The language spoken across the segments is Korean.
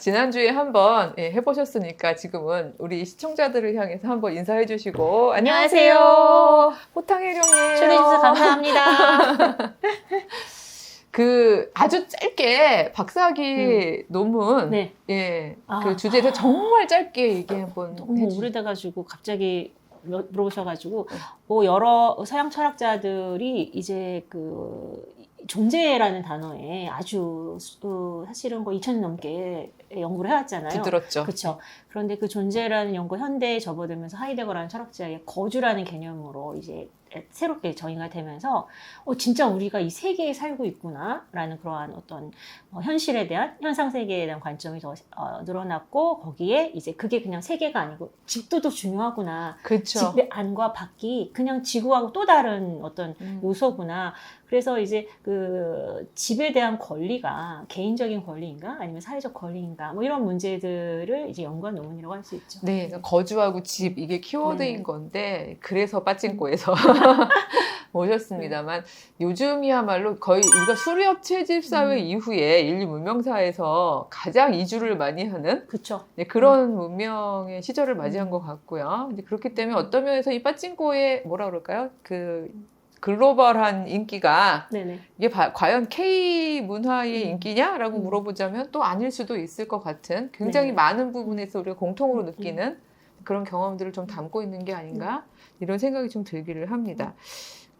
지난주에 한번 예, 해보셨으니까 지금은 우리 시청자들을 향해서 한번 인사해 주시고 안녕하세요. 호탕해령이에요. 초대해 주셔서 감사합니다. 그 아주 짧게 박사학위 논문 네. 예, 아. 그 주제에서 정말 짧게 얘기 한번 너무 해주- 오래돼 가지고 갑자기 물- 물어보셔가지고 네. 뭐 여러 서양 철학자들이 이제 그 존재라는 단어에 아주 어, 사실은 거의 2천 넘게 연구를 해왔잖아요. 두드렸죠. 그렇죠. 그런데 그 존재라는 연구 현대에 접어들면서 하이데거라는 철학자의 거주라는 개념으로 이제 새롭게 정의가 되면서 어, 진짜 우리가 이 세계에 살고 있구나라는 그러한 어떤 어, 현실에 대한 현상 세계에 대한 관점이 더 어, 늘어났고 거기에 이제 그게 그냥 세계가 아니고 집도 더 중요하구나. 그렇죠. 집 안과 밖이 그냥 지구하고 또 다른 어떤 음. 요소구나. 그래서 이제 그 집에 대한 권리가 개인적인 권리인가 아니면 사회적 권리인가 뭐 이런 문제들을 이제 연구한 논문이라고 할 수 있죠. 네, 거주하고 집 이게 키워드인 네. 건데 그래서 빠찡코에서 오셨습니다만 요즘이야말로 거의 우리가 수렵 채집 사회 음. 이후에 인류 문명사에서 가장 이주를 많이 하는 그렇죠. 네, 그런 문명의 시절을 맞이한 것 같고요. 이제 그렇기 때문에 어떤 면에서 이 빠찡코의 뭐라 그럴까요? 그 글로벌한 인기가 네네. 이게 바- 과연 K 문화의 음. 인기냐라고 음. 물어보자면 또 아닐 수도 있을 것 같은 굉장히 네. 많은 부분에서 우리가 공통으로 음. 느끼는 그런 경험들을 좀 담고 있는 게 아닌가 이런 생각이 좀 들기를 합니다.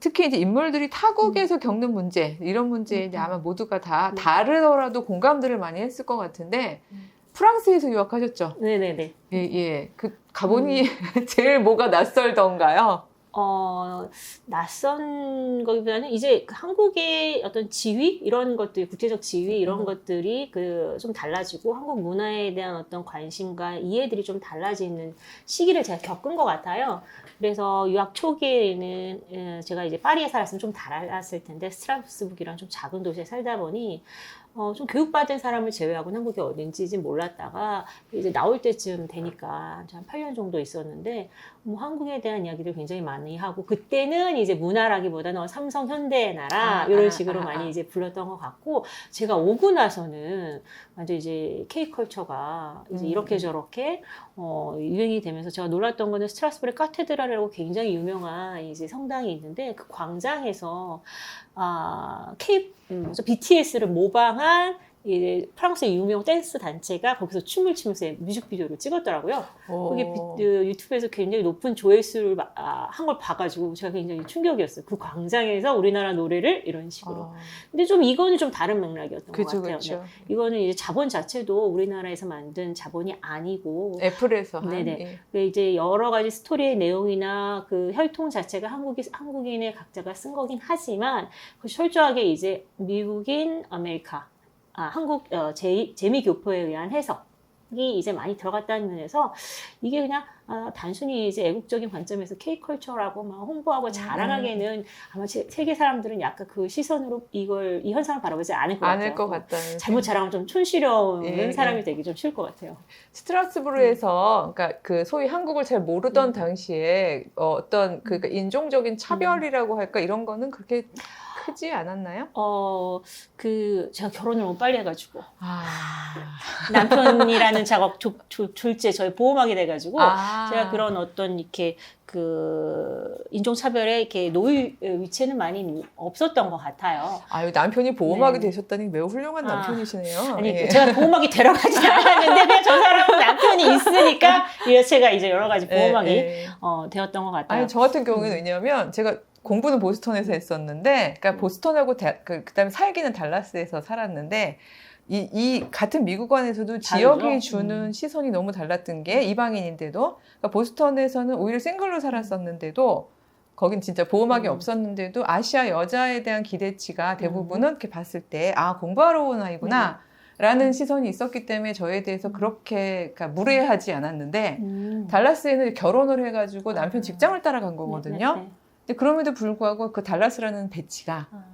특히 이제 인물들이 타국에서 겪는 문제 이런 문제에 이제 음. 아마 모두가 다 네. 다르더라도 공감들을 많이 했을 것 같은데 음. 프랑스에서 유학하셨죠? 네네네. 예, 예. 그 가보니 음. 제일 뭐가 낯설던가요? 어, 낯선 거기보다는 이제 그 한국의 어떤 지위 이런 것들, 국제적 지위 이런 음. 것들이 그 좀 달라지고 한국 문화에 대한 어떤 관심과 이해들이 좀 달라지는 시기를 제가 겪은 것 같아요. 그래서 유학 초기에는 에, 제가 이제 파리에 살았으면 좀 달았을 텐데 스트라스부르크랑 좀 작은 도시에 살다 보니 어, 좀 교육받은 사람을 제외하고는 한국이 어딘지 몰랐다가 이제 나올 때쯤 되니까 한 8년 정도 있었는데 뭐 한국에 대한 이야기를 굉장히 많이 하고 그때는 이제 문화라기보다는 어, 삼성 현대의 나라 아, 이런 아, 식으로 아, 많이 아. 이제 불렀던 것 같고 제가 오고 나서는 완전 이제 K 컬처가 이제 음. 이렇게 저렇게 어, 유행이 되면서 제가 놀랐던 거는 스트라스부르 카테드랄이라고 굉장히 유명한 이제 성당이 있는데 그 광장에서 아 K 음, 뭐죠? BTS를 모방한 이제 프랑스의 유명 댄스 단체가 거기서 춤을 추면서 뮤직비디오를 찍었더라고요. 그게 비- 어. 그 유튜브에서 굉장히 높은 조회수를 아, 한걸 봐가지고 제가 굉장히 충격이었어요. 그 광장에서 우리나라 노래를 이런 식으로. 아, 근데 좀 이거는 좀 다른 맥락이었던 것 그죠, 같아요. 그죠. 네. 이거는 이제 자본 자체도 우리나라에서 만든 자본이 아니고 애플에서 한 네네. 예. 그 이제 여러 가지 스토리의 내용이나 그 혈통 자체가 한국이 한국인의 각자가 쓴 거긴 하지만 그 철저하게 이제 미국인 아메리카 아 한국 어, 제, 재미 교포에 의한 해석이 이제 많이 들어갔다는 면에서 이게 그냥 아, 단순히 이제 애국적인 관점에서 K 컬처라고 막 홍보하고 음. 자랑하기에는 아마 세- 세계 사람들은 약간 그 시선으로 이걸 이 현상을 바라보지 않을 것 같아요. 것 어, 같다는 잘못 자랑하면 좀 촌스러운 예, 사람이 예. 되기 좀 쉬울 것 같아요. 스트라스부르에서 그러니까 그 소위 한국을 잘 모르던 음. 당시에 어, 어떤 그 인종적인 차별이라고 할까 이런 거는 그렇게 크지 않았나요? 어, 그, 제가 결혼을 너무 빨리 해가지고, 아, 남편이라는 작업 조, 조, 졸제 저희 보험하게 돼가지고, 아. 제가 그런 어떤 이렇게 그, 인종차별에 이렇게 놓일 위치는 많이 없었던 것 같아요. 아유 남편이 보호막이 네. 되셨다니 매우 훌륭한 아. 남편이시네요. 아니, 예. 제가 보험하게 데려가진 않았는데, 그냥 저 사람은 남편이 있으니까, 이 여체가 이제 여러 가지 보험하기, 예, 예. 어, 되었던 것 같아요. 아니 저 같은 경우에는 음. 왜냐하면 제가 공부는 보스턴에서 했었는데, 그러니까 음. 보스턴하고 대, 그 그다음에 살기는 달라스에서 살았는데. 이, 이 같은 미국 안에서도 지역이 다르죠? 주는 음. 시선이 너무 달랐던 게 이방인인데도 그러니까 보스턴에서는 오히려 싱글로 살았었는데도 거긴 진짜 보호막이 음. 없었는데도 아시아 여자에 대한 기대치가 대부분은 이렇게 봤을 때 아 공부하러 온 아이구나 라는 시선이 있었기 때문에 저에 대해서 음. 그렇게 그러니까 무례하지 않았는데 음. 달라스에는 결혼을 해가지고 남편 아. 직장을 따라간 거거든요. 근데 그럼에도 불구하고 그 달라스라는 배치가 아.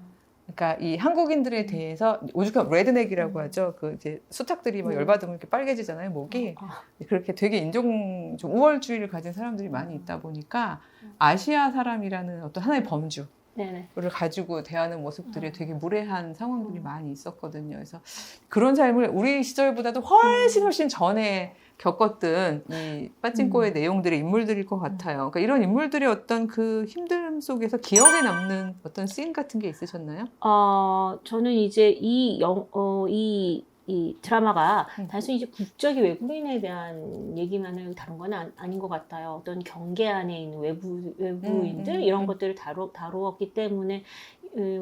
그러니까 이 한국인들에 음. 대해서 오죽하면 레드넥이라고 음. 하죠. 그 이제 수탉들이 막 음. 열받으면 이렇게 빨개지잖아요, 목이. 아. 그렇게 되게 인종 좀 우월주의를 가진 사람들이 많이 있다 보니까 음. 아시아 사람이라는 어떤 하나의 범주 네네. 가지고 대하는 모습들이 음. 되게 무례한 상황들이 음. 많이 있었거든요. 그래서 그런 삶을 우리 시절보다도 훨씬 음. 훨씬 전에 겪었던 이 빠찡코의 음. 내용들의 인물들일 것 같아요. 그러니까 이런 인물들의 어떤 그 힘듦 속에서 기억에 남는 어떤 씬 같은 게 있으셨나요? 어, 저는 이제 이 영, 어, 이, 이 드라마가 음. 단순히 이제 국적이 외국인에 대한 얘기만을 다룬 건 아, 아닌 것 같아요. 어떤 경계 안에 있는 외부, 외부인들, 음, 음, 이런 음. 것들을 다루, 다루었기 때문에 그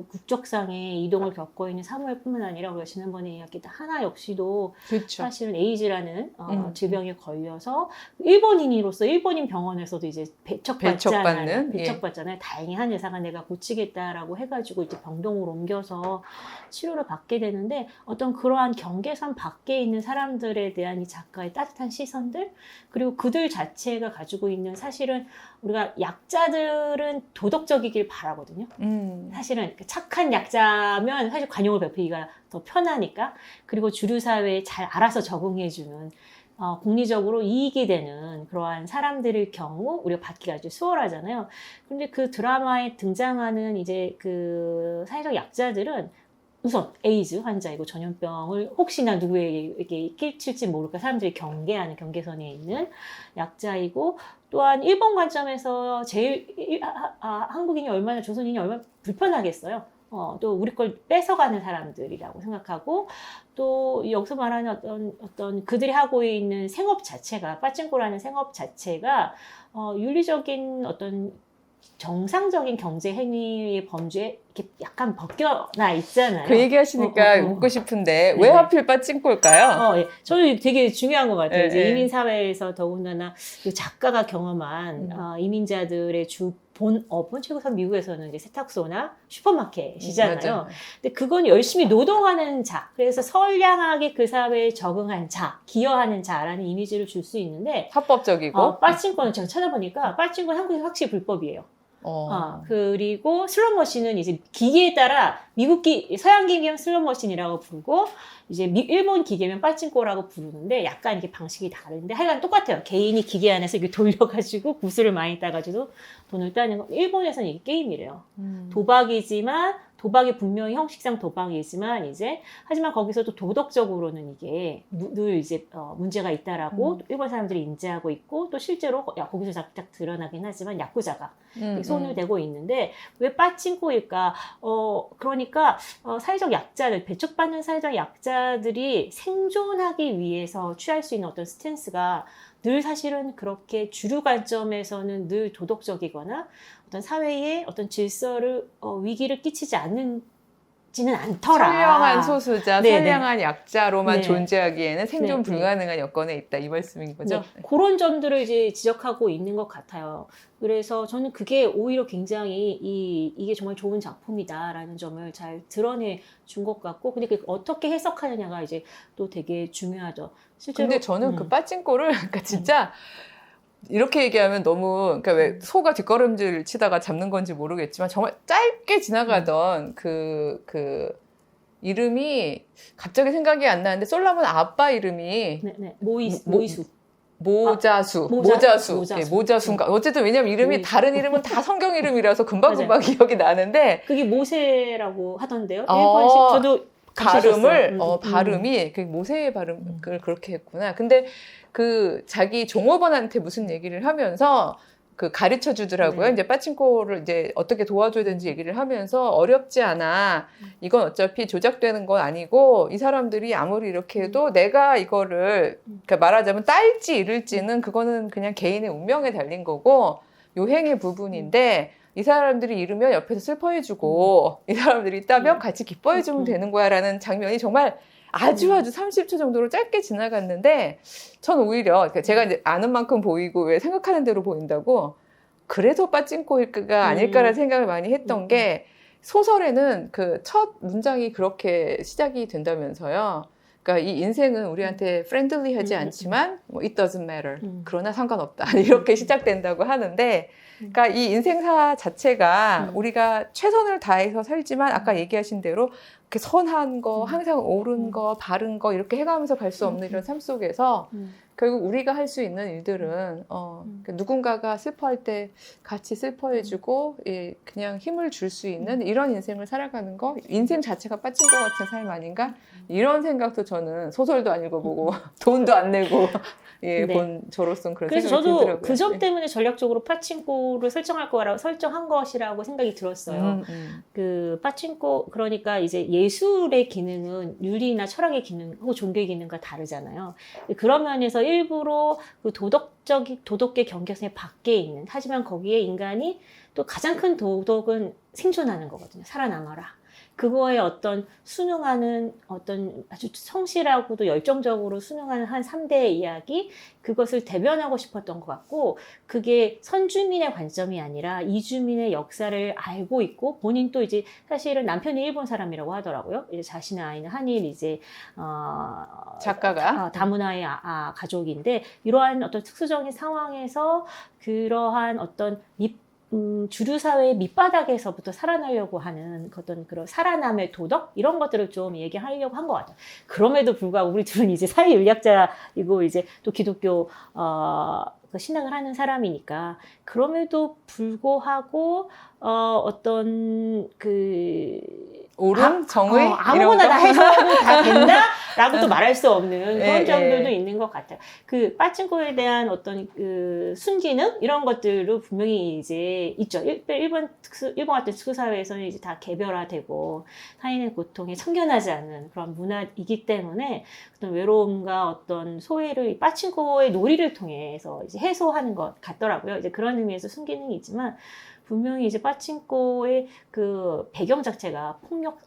국적상의 이동을 겪고 있는 사무엘뿐만 아니라 우리가 지난번에 이야기했던 하나 역시도 그렇죠. 사실은 에이즈라는 어, 음. 질병에 걸려서 일본인으로서 일본인 병원에서도 이제 배척받잖아요. 배척받는, 예. 배척받잖아요. 다행히 한 의사가 내가 고치겠다라고 해가지고 이제 병동으로 옮겨서 치료를 받게 되는데 어떤 그러한 경계선 밖에 있는 사람들에 대한 이 작가의 따뜻한 시선들 그리고 그들 자체가 가지고 있는 사실은 우리가 약자들은 도덕적이길 바라거든요. 음. 사실은 그 착한 약자면 사실 관용을 베풀기가 더 편하니까 그리고 주류 사회에 잘 알아서 적응해주는 어, 공리적으로 이익이 되는 그러한 사람들의 경우 우리가 받기가 아주 수월하잖아요. 근데 그 드라마에 등장하는 이제 그 사회적 약자들은 우선 에이즈 환자이고 전염병을 혹시나 누구에게 끼칠지 모를까 사람들이 경계하는 경계선에 있는 약자이고 또한 일본 관점에서 제일 일- 아, 아, 한국인이 얼마나 조선인이 얼마나 불편하겠어요. 어, 또 우리 걸 뺏어가는 사람들이라고 생각하고 또 여기서 말하는 어떤 어떤 그들이 하고 있는 생업 자체가 빠찡코라는 생업 자체가 어, 윤리적인 어떤 정상적인 경제 행위의 범죄에 이렇게 약간 벗겨나 있잖아요. 그 얘기 하시니까 어, 어, 어. 묻고 싶은데 왜 네네. 하필 빠찡꼴까요? 어, 예. 저는 되게 중요한 것 같아요. 예, 이제 예. 이민 사회에서 더군다나 그 작가가 경험한 음. 어, 이민자들의 주 본업은 최고선 미국에서는 이제 세탁소나 슈퍼마켓이잖아요. 맞아요. 근데 그건 열심히 노동하는 자, 그래서 선량하게 그 사회에 적응한 자, 기여하는 자라는 이미지를 줄 수 있는데 합법적이고. 어, 빠찡거는 제가 찾아보니까 빠찡거는 한국에서 확실히 불법이에요. 어. 어, 그리고 슬롯 머신은 이제 기계에 따라 미국 기, 서양 기계면 슬롯 머신이라고 부르고 이제 미- 일본 기계면 빠찡꼬라고 부르는데 약간 이게 방식이 다른데 하여간 똑같아요. 개인이 기계 안에서 이렇게 돌려가지고 구슬을 많이 따가지고 돈을 따는 거. 일본에서는 이게 게임이래요. 음. 도박이지만 도박이 분명히 형식상 도박이지만 이제 하지만 거기서도 도덕적으로는 이게 무- 늘 이제 어, 문제가 있다라고 음. 일본 사람들이 인지하고 있고 또 실제로 야, 거기서 작작 드러나긴 하지만 야쿠자가 음, 손을 음. 대고 있는데 왜 빠찡코일까? 어 그러니까 어, 사회적 약자들 배척받는 사회적 약자들이 생존하기 위해서 취할 수 있는 어떤 스탠스가 늘 사실은 그렇게 주류 관점에서는 늘 도덕적이거나 어떤 사회의 어떤 질서를 어, 위기를 끼치지 않는 지는 않더라. 선량한 소수자, 네네. 선량한 약자로만 네. 존재하기에는 생존 네, 네. 불가능한 여건에 있다 이 말씀인 거죠? 네, 그런 점들을 이제 지적하고 있는 것 같아요. 그래서 저는 그게 오히려 굉장히 이, 이게 정말 좋은 작품이다라는 점을 잘 드러내 준 것 같고, 근데 그 어떻게 해석하느냐가 이제 또 되게 중요하죠. 실제로. 근데 저는 그 음. 빠찡코를 그러니까 진짜 이렇게 얘기하면 너무 그러니까 왜 소가 뒷걸음질 치다가 잡는 건지 모르겠지만 정말 짧게 지나가던 그그 이름이 갑자기 생각이 안 나는데 솔라몬 아빠 이름이 네, 네. 모이, 모- 모이수. 모자수, 모자- 모자수, 모자수. 예, 모자수인가. 어쨌든 왜냐면 이름이 모이수. 다른 이름은 다 성경 이름이라서 금방금방 기억이 나는데 그게 모세라고 하던데요. 어, 일본식. 저도 발음을. 음, 어, 음. 발음이 그 모세의 발음을 그렇게 했구나. 근데 그 자기 종업원한테 무슨 얘기를 하면서 그 가르쳐 주더라고요. 네. 이제 빠친코를 이제 어떻게 도와줘야 되는지 얘기를 하면서 어렵지 않아. 이건 어차피 조작되는 건 아니고 이 사람들이 아무리 이렇게 해도 내가 이거를 음. 그러니까 말하자면 딸지 잃을지는 그거는 그냥 개인의 운명에 달린 거고 요행의 부분인데 이 사람들이 잃으면 옆에서 슬퍼해주고 이 사람들이 있다면 음. 같이 기뻐해주면 음. 되는 거야라는 장면이 정말 아주 음. 아주 30초 정도로 짧게 지나갔는데 전 오히려 그러니까 제가 이제 아는 만큼 보이고 왜 생각하는 대로 보인다고 그래서 빠찡코일까 아닐까라는 음. 생각을 많이 했던 음. 게 소설에는 그 첫 문장이 그렇게 시작이 된다면서요. 그러니까 이 인생은 우리한테 프렌들리하지 음, 음, 않지만 뭐 it doesn't matter. 음. 그러나 상관없다. 이렇게 시작된다고 하는데 그러니까 이 인생사 자체가 음. 우리가 최선을 다해서 살지만 아까 얘기하신 대로 이렇게 선한 거, 음. 항상 옳은 음. 거, 바른 거 이렇게 해 가면서 갈 수 없는 음, 이런 음. 삶 속에서 음. 결국 우리가 할 수 있는 일들은 어, 음. 그 누군가가 슬퍼할 때 같이 슬퍼해주고 예, 그냥 힘을 줄 수 있는 이런 인생을 살아가는 거 인생 자체가 빠진 것 같은 삶 아닌가 이런 생각도 저는 소설도 안 읽어보고 돈도 안 내고 예, 네. 본 저로서는 그런 그래서 저도 들더라고요. 그점 예. 때문에 전략적으로 파친코를 설정할 거라고 설정한 것이라고 생각이 들었어요. 음, 음. 그 파친코 그러니까 이제 예술의 기능은 윤리나 철학의 기능 혹은 종교의 기능과 다르잖아요. 그런 면에서 일부러 그 도덕적인 도덕의 경계선에 밖에 있는 하지만 거기에 인간이 또 가장 큰 도덕은 생존하는 거거든요. 살아남아라. 그거에 어떤 순응하는 어떤 아주 성실하고도 열정적으로 순응하는 한 3대의 이야기 그것을 대변하고 싶었던 것 같고 그게 선주민의 관점이 아니라 이주민의 역사를 알고 있고 본인도 이제 사실은 남편이 일본 사람이라고 하더라고요. 이제 자신의 아이는 한일 이제 어, 작가가 아, 다문화의 아, 아, 가족인데 이러한 어떤 특수적인 상황에서 그러한 어떤 밑 음, 주류 사회의 밑바닥에서부터 살아나려고 하는 어떤 그런 살아남의 도덕 이런 것들을 좀 얘기하려고 한 것 같아요. 그럼에도 불구하고 우리 둘은 이제 사회 윤리학자이고 이제 또 기독교 어, 그 신앙을 하는 사람이니까 그럼에도 불구하고 어, 어떤 그 옳음, 정의 어, 아무거나 다 거? 해서 다 된다라고 또 말할 수 없는 예, 그런 점들도 예. 있는 것 같아요. 그 빠친코에 대한 어떤 그 순기능 이런 것들도 분명히 이제 있죠. 일- 일본 특수 일본 같은 특수 사회에서는 이제 다 개별화되고 타인의 고통에 참견하지 않는 그런 문화이기 때문에 어떤 외로움과 어떤 소외를 이 빠친코의 놀이를 통해서 이제 해소하는 것 같더라고요. 이제 그런 의미에서 순기능이 있지만 분명히 이제 빠친코의 그 배경 자체가 폭력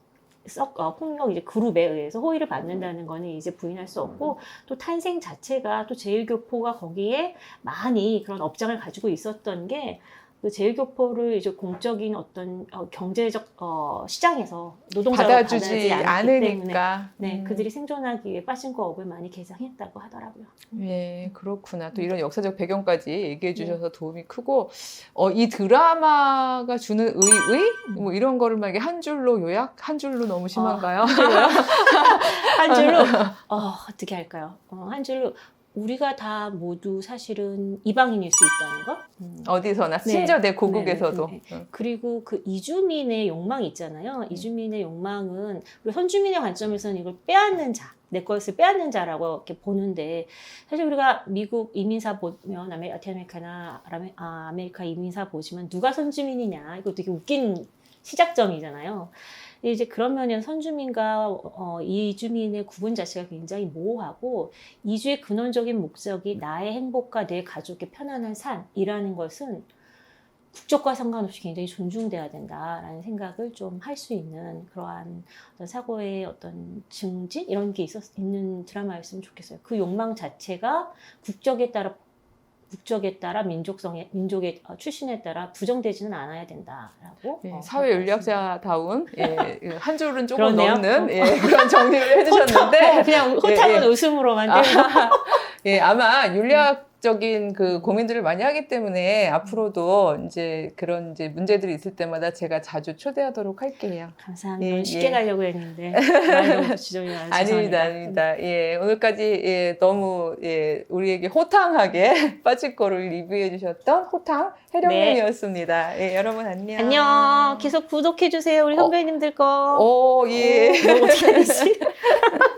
썩, 어, 폭력 이제 그룹에 의해서 호의를 받는다는 거는 이제 부인할 수 없고 또 탄생 자체가 또 제일교포가 거기에 많이 그런 업장을 가지고 있었던 게 그 제일교포를 이제 공적인 어떤 어, 경제적 어, 시장에서 노동자로 받아주지 받아주지 않기 때문에 않으니까 네, 음. 그들이 생존하기 위해 빠친코 업을 많이 개장했다고 하더라고요. 예, 그렇구나. 음. 또 이런 역사적 배경까지 얘기해 네. 주셔서 도움이 크고, 어, 이 드라마가 주는 의의? 뭐 이런 거를 만약에 한 줄로 요약? 한 줄로 너무 심한가요? 한 줄로 어, 어떻게 할까요? 어, 한 줄로 우리가 다 모두 사실은 이방인일 수 있다는 것. 음. 어디서나, 네. 심지어 내 고국에서도. 네, 응. 그리고 그 이주민의 욕망 있잖아요. 이주민의 욕망은 우리 선주민의 관점에서는 이걸 빼앗는 자, 내 것을 빼앗는 자라고 이렇게 보는데 사실 우리가 미국 이민사 보면 아메, 라틴아메리카나 아메, 아, 아메리카 이민사 보시면 누가 선주민이냐 이거 되게 웃긴 시작점이잖아요. 이제 그런 면에서 선주민과 어, 이주민의 구분 자체가 굉장히 모호하고 이주의 근원적인 목적이 나의 행복과 내 가족의 편안한 삶이라는 것은 국적과 상관없이 굉장히 존중돼야 된다라는 생각을 좀 할 수 있는 그러한 어떤 사고의 어떤 증진 이런 게 있었 있는 드라마였으면 좋겠어요. 그 욕망 자체가 국적에 따라 국적에 따라 민족성의 민족의 어, 출신에 따라 부정되지는 않아야 된다라고 예, 어, 사회 윤리학자다운, 예, 그한 줄은 조금 그러네요. 넘는, 어. 예, 그런 정리를 해주셨는데, 그냥 호탕은 예, 예. 웃음으로 만들고 아, 예, 아마 윤리학 적인 그 고민들을 많이 하기 때문에 앞으로도 이제 그런 이제 문제들이 있을 때마다 제가 자주 초대하도록 할게요. 감사합니다. 예, 쉽게 예. 가려고 했는데 지점이 많아서 아닙니다. 아닙니다. 예, 오늘까지 예, 너무 예, 우리에게 호탕하게 빠질 거를 리뷰해 주셨던 호탕 해령님이었습니다. 예, 여러분 안녕. 안녕. 계속 구독해 주세요. 우리 어. 선배님들 거. 오, 예. 어, 뭐 어떻게 되지?